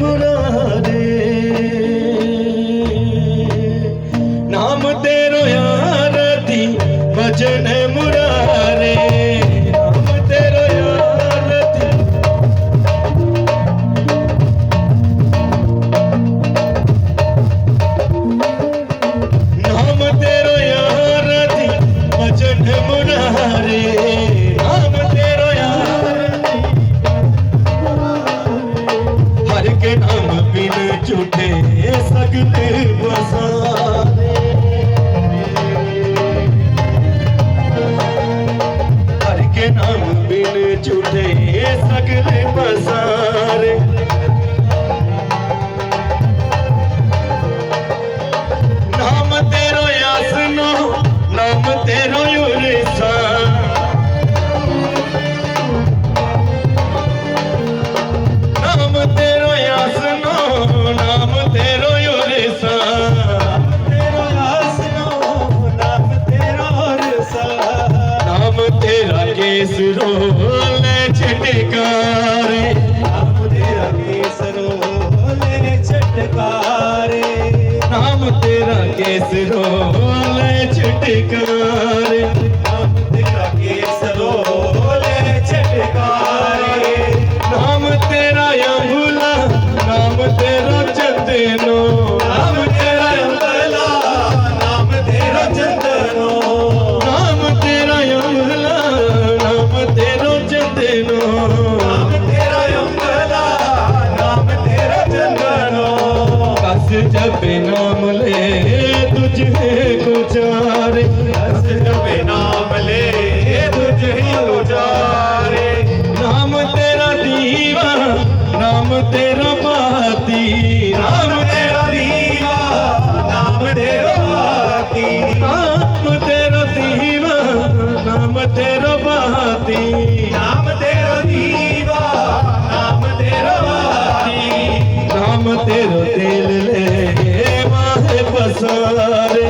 মনে केसरो ले छटकारे नाम तेरा केसरो ले छटकारे नाम तेरा केसरो ले छटकारे ਨਾਮ ਲੈ ਤੁਝੇ ਗੁਜਾਰੇ। ਅਸ ਕਵੇ ਨਾਮ ਲੈ ਤੁਝੇ ਗੁਜਾਰੇ। ਨਾਮ ਤੇਰਾ ਦੀਵਾ ਨਾਮ ਤੇਰਾ ਬਾਤੀ ਨਾਮ ਤੇਰਾ ਦੀਵਾ ਨਾਮ ਤੇਰਾ ਬਾਤੀ ਨਾਮ ਤੇਰਾ ਦੀਵਾ ਨਾਮ ਤੇਰਾ ਬਾਤੀ ਨਾਮ ਤੇਰਾ ਦੀਵਾ ਨਾਮ ਤੇਰਾ ਬਾਤੀ ਨਾਮ ਤੇਰਾ ਤੇਲ করে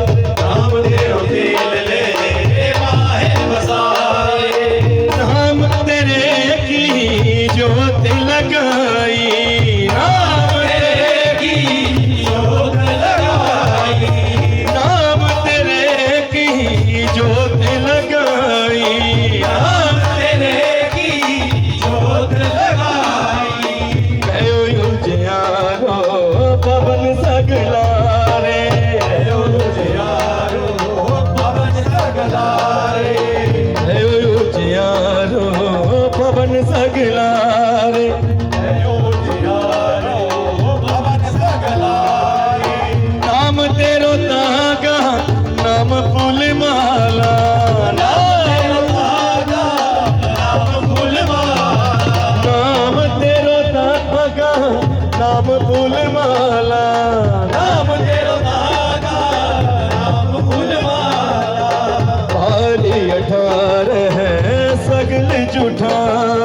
ਨਾਮ ਫੁੱਲ ਮਾਲਾ ਨਾਮ ਤੇਰਾ ਨਾਗਾ ਨਾਮ ਫੁੱਲ ਮਾਲਾ ਪਾਣੀ ਅਠਾਰ ਹੈ ਸਗਲ ਝੂਠਾ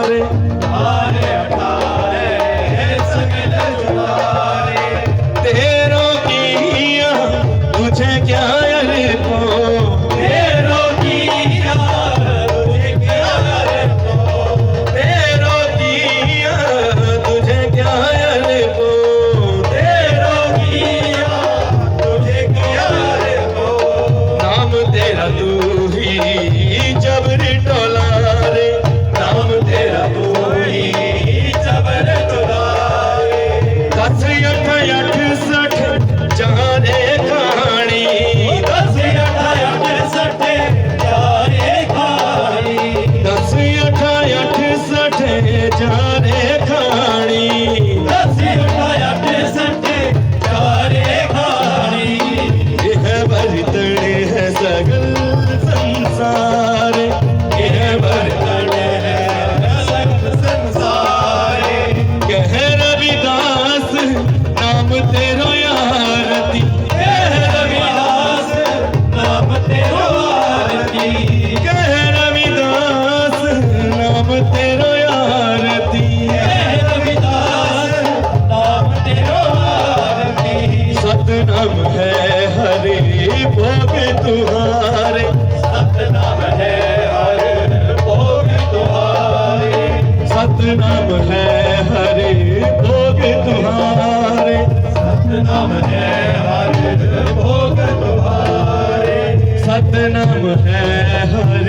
ਤੁਹਾਰੇ ਸਤਨਾਮ ਹੈ ਹਰ ਭੋਗ ਤੁਹਾਰੇ ਸਤਨਾਮ ਹੈ ਹਰੇ ਭੋਗ ਤੁਹਾਰੇ ਸਤਨਾਮ ਹੈ ਹਰ ਭੋਗ ਤੁਹਾਰੇ ਸਤਨਾਮ ਹੈ ਹਰ